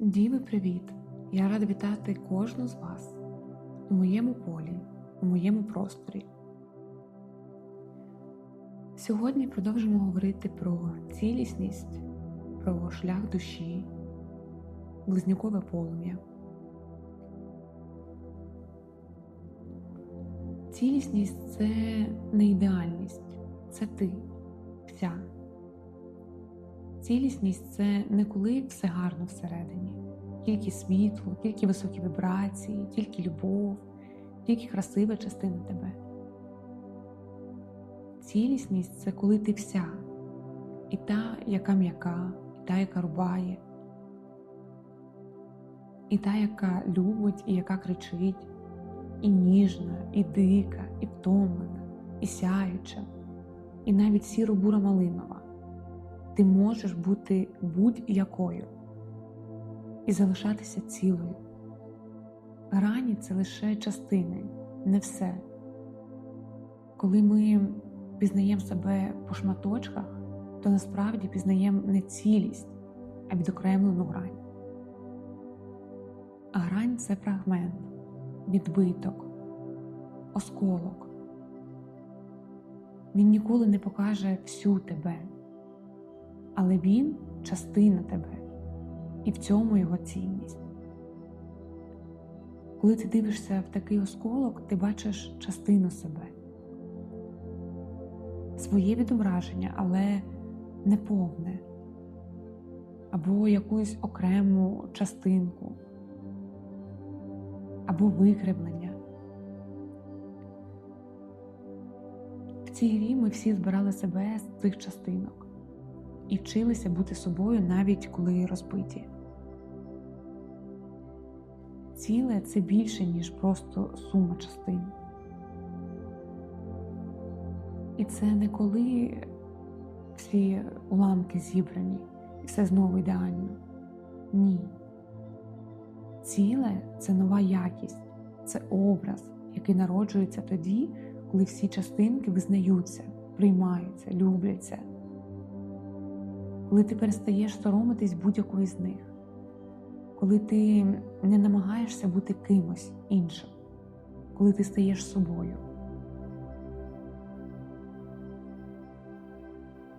Діви, привіт! Я рада вітати кожну з вас у моєму полі, у моєму просторі. Сьогодні продовжимо говорити про цілісність, про шлях душі, близнюкове полум'я. Цілісність це не ідеальність, це ти. Цілісність це не коли все гарно всередині, тільки світло, тільки високі вібрації, тільки любов, тільки красива частина тебе. Цілісність це коли ти вся, і та, яка м'яка, і та, яка рубає, і та, яка любить, і яка кричить, і ніжна, і дика, і втомлена, і сяюча, і навіть сіро бура малинова ти можеш бути будь-якою і залишатися цілою. Грані це лише частини, не все. Коли ми пізнаємо себе по шматочках, то насправді пізнаємо не цілість, а відокремлену грань. А грань це фрагмент, відбиток, осколок. Він ніколи не покаже всю тебе але він частина тебе, і в цьому його цінність. Коли ти дивишся в такий осколок, ти бачиш частину себе, своє відображення, але не повне, або якусь окрему частинку, або викривлення. В цій грі ми всі збирали себе з цих частинок і вчилися бути собою навіть коли розбиті. Ціле це більше, ніж просто сума частин. І це не коли всі уламки зібрані і все знову ідеально. Ні. Ціле це нова якість, це образ, який народжується тоді, коли всі частинки визнаються, приймаються, любляться коли ти перестаєш соромитись будь-якої з них, коли ти не намагаєшся бути кимось іншим, коли ти стаєш собою.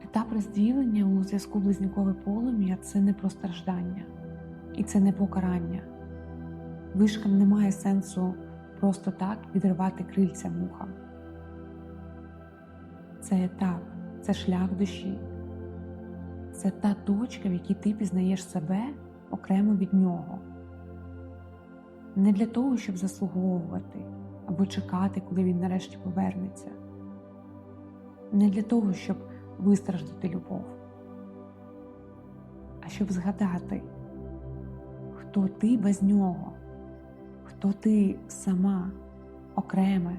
Етап розділення у зв'язку близнюкове полум'я це не про страждання і це не покарання. Вишкам немає сенсу просто так відривати крильця мухам. Це етап, це шлях душі це та точка, в якій ти пізнаєш себе окремо від нього. Не для того, щоб заслуговувати або чекати, коли він нарешті повернеться, не для того, щоб вистраждати любов, а щоб згадати, хто ти без нього, хто ти сама окреме,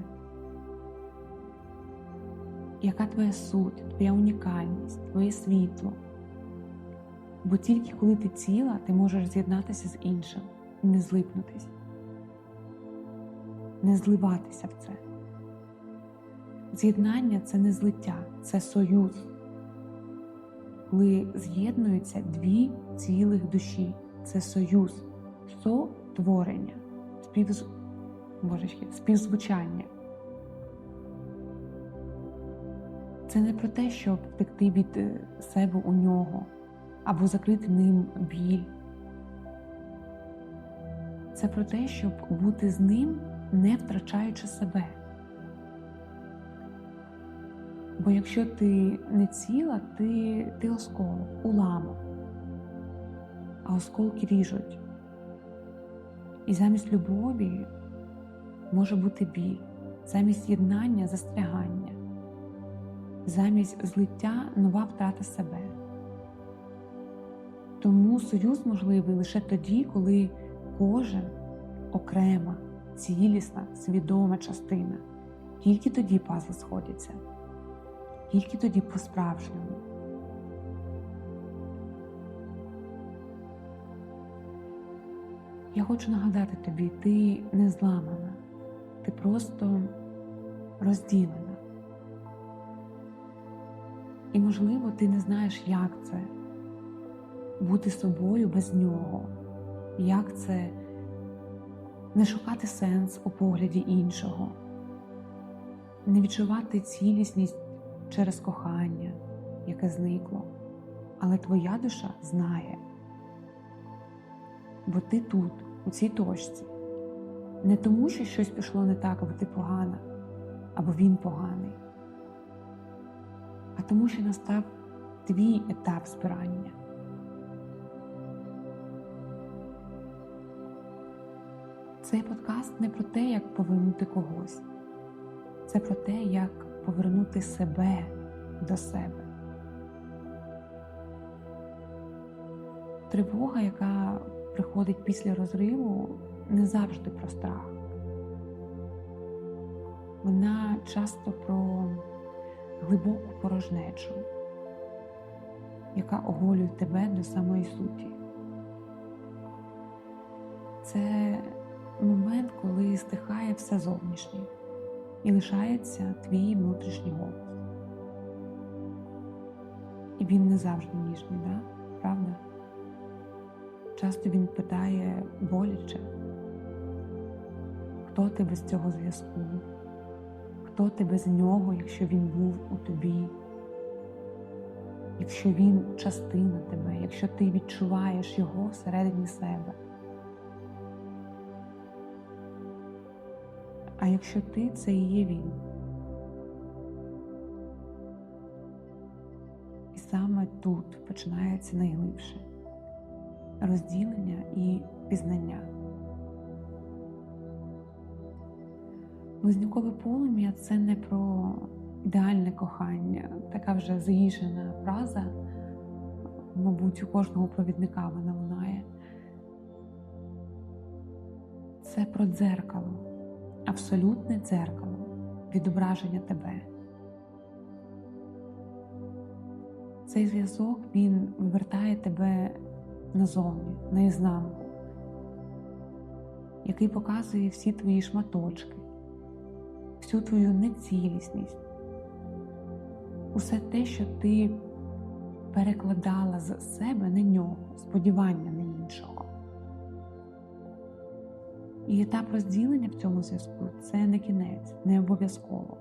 яка твоя суть, твоя унікальність, твоє світло. Бо тільки коли ти ціла, ти можеш з'єднатися з іншим і не злипнутись, не зливатися в це. З'єднання це не злиття, це союз, коли з'єднуються дві цілих душі, це союз, сотворення, співз... Божечки, співзвучання. Це не про те, щоб втекти від е, себе у нього або закрити ним біль. Це про те, щоб бути з ним, не втрачаючи себе. Бо якщо ти не ціла, ти, ти осколок, уламок, а осколки ріжуть. І замість любові може бути біль, замість єднання застрягання, замість злиття нова втрата себе. Тому союз можливий лише тоді, коли кожен окрема, цілісна, свідома частина. Тільки тоді пазли сходяться, тільки тоді по-справжньому. Я хочу нагадати тобі, ти не зламана, ти просто розділена. І, можливо, ти не знаєш, як це бути собою без нього, як це не шукати сенс у погляді іншого, не відчувати цілісність через кохання, яке зникло, але твоя душа знає, бо ти тут, у цій точці, не тому, що щось пішло не так, або ти погана, або він поганий, а тому, що настав твій етап збирання. Цей подкаст не про те, як повернути когось, це про те, як повернути себе до себе. Тривога, яка приходить після розриву, не завжди про страх. Вона часто про глибоку порожнечу, яка оголює тебе до самої суті. Це момент, коли стихає все зовнішнє і лишається твій внутрішній голос. І він не завжди ніжний, да? правда? Часто він питає боляче, хто ти без цього зв'язку, хто ти без нього, якщо він був у тобі, якщо він частина тебе, якщо ти відчуваєш його всередині себе. А якщо ти це і є він. І саме тут починається найглибше розділення і пізнання. Близнюкове полум'я це не про ідеальне кохання, така вже заїжджена фраза, мабуть, у кожного провідника вона лунає. Це про дзеркало, абсолютне дзеркало, відображення тебе. Цей зв'язок він вивертає тебе назовні, наізнанку, який показує всі твої шматочки, всю твою нецілісність, усе те, що ти перекладала з себе на нього, сподівання І етап розділення в цьому зв'язку це не кінець, не обов'язково.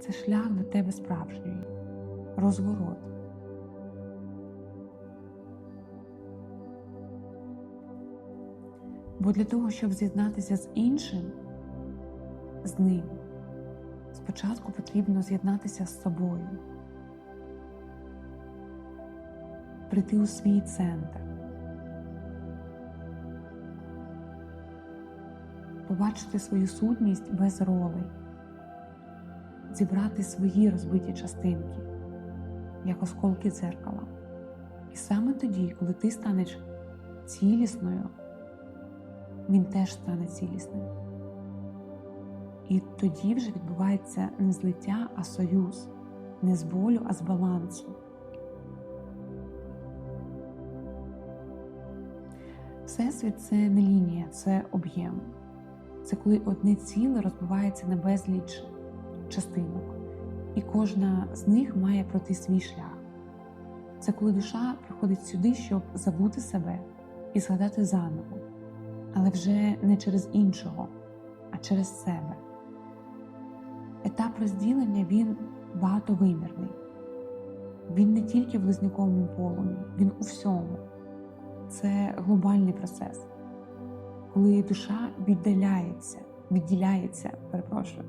Це шлях до тебе справжньої, розворот. Бо для того, щоб з'єднатися з іншим, з ним, спочатку потрібно з'єднатися з собою, прийти у свій центр, побачити свою сутність без ролей, зібрати свої розбиті частинки, як осколки дзеркала. І саме тоді, коли ти станеш цілісною, він теж стане цілісним. І тоді вже відбувається не злиття, а союз, не з болю, а з балансу. Всесвіт це не лінія, це об'єм. Це коли одне ціле розбивається на безліч частинок, і кожна з них має пройти свій шлях. Це коли душа приходить сюди, щоб забути себе і згадати заново, але вже не через іншого, а через себе. Етап розділення він багатовимірний. Він не тільки в близнюковому полумі, він у всьому. Це глобальний процес, коли душа віддаляється, відділяється, перепрошую,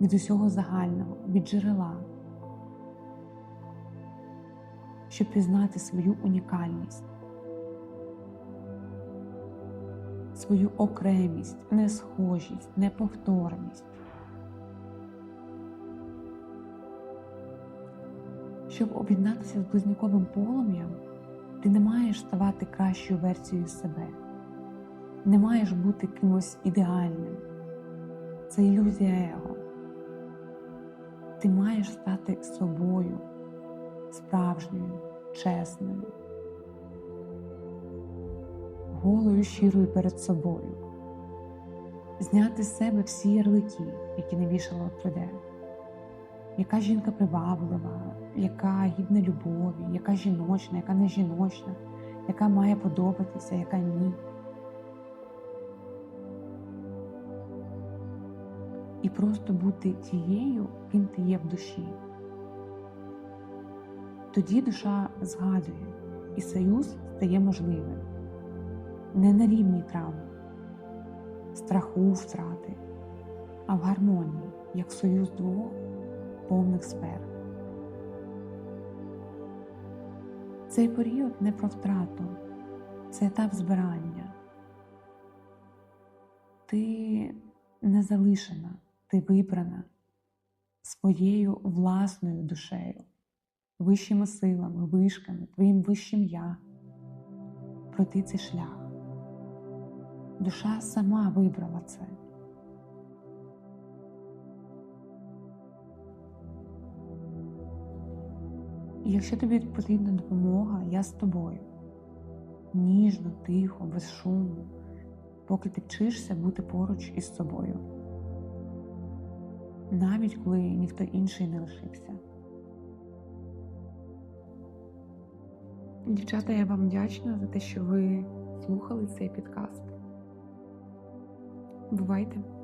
від усього загального, від джерела, щоб пізнати свою унікальність, свою окремість, несхожість, неповторність. Щоб об'єднатися з близнюковим полум'ям, ти не маєш ставати кращою версією себе, не маєш бути кимось ідеальним. Це ілюзія его. Ти маєш стати собою, справжньою, чесною, голою щирою перед собою, зняти з себе всі ярлики, які не вішало 3D, яка жінка приваблива, яка гідна любові, яка жіночна, яка не жіночна, яка має подобатися, яка ні. І просто бути тією, ким ти є в душі. Тоді душа згадує, і союз стає можливим. Не на рівні травми, страху втрати, а в гармонії, як союз двох повних сфер. Цей період не про втрату, це етап збирання. Ти не залишена, ти вибрана своєю власною душею, вищими силами, вишками, твоїм вищим я. Пройти цей шлях. Душа сама вибрала це. І якщо тобі потрібна допомога, я з тобою. Ніжно, тихо, без шуму, поки ти вчишся бути поруч із собою. Навіть коли ніхто інший не лишився. Дівчата, я вам вдячна за те, що ви слухали цей підкаст. Бувайте!